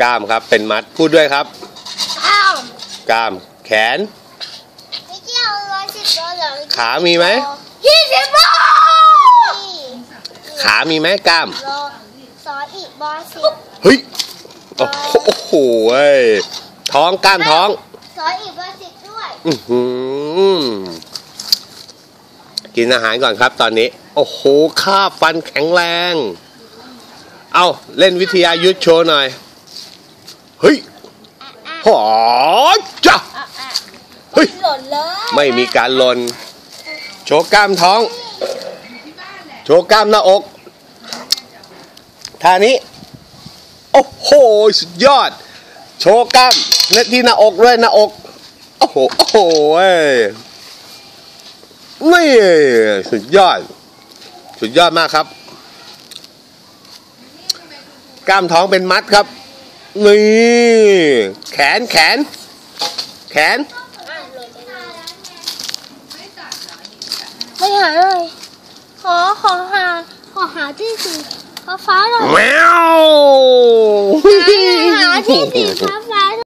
กล้ามครับ เป็นมัดพูดด้วยครับอ้าวกล้าม แขน ไม่เกี่ยวร้อยสิบตัวเหรอขามีไหม ยี่สิบโลขามีไหมกล้ามรอสอนอีกบอสิบเฮ้ย โอ้โหโอ้โหเว้ยท้องกล้ามท้อง สอนอีกบอสิบด้วยอื้อหือกินอาหารก่อนครับตอนนี้ โอ้โหข้าฟันแข็งแรง เอาเล่นวิทยายุทธโชว์หน่อย เฮ้ยอะหอจ้ะอะอะเฮ้ยหล่นเลยไม่มีการลนโชว์กล้ามท้อง โชว์กล้ามหน้าอกท่านี้โอ้โหสุดยอด โชว์กล้ามและที่หน้าอกด้วยหน้าอกโอ้โหโอ้โหเว้ยนี่สุดยอด สุดยอดมากครับ กล้ามท้องเป็นมัดครับ นี่แขนแขน แขนอะหล่นไปเลยไม่หาเลย ขอขอหา ขอหาที่สีฟ้าๆหน่อยแมวหาที่สีฟ้า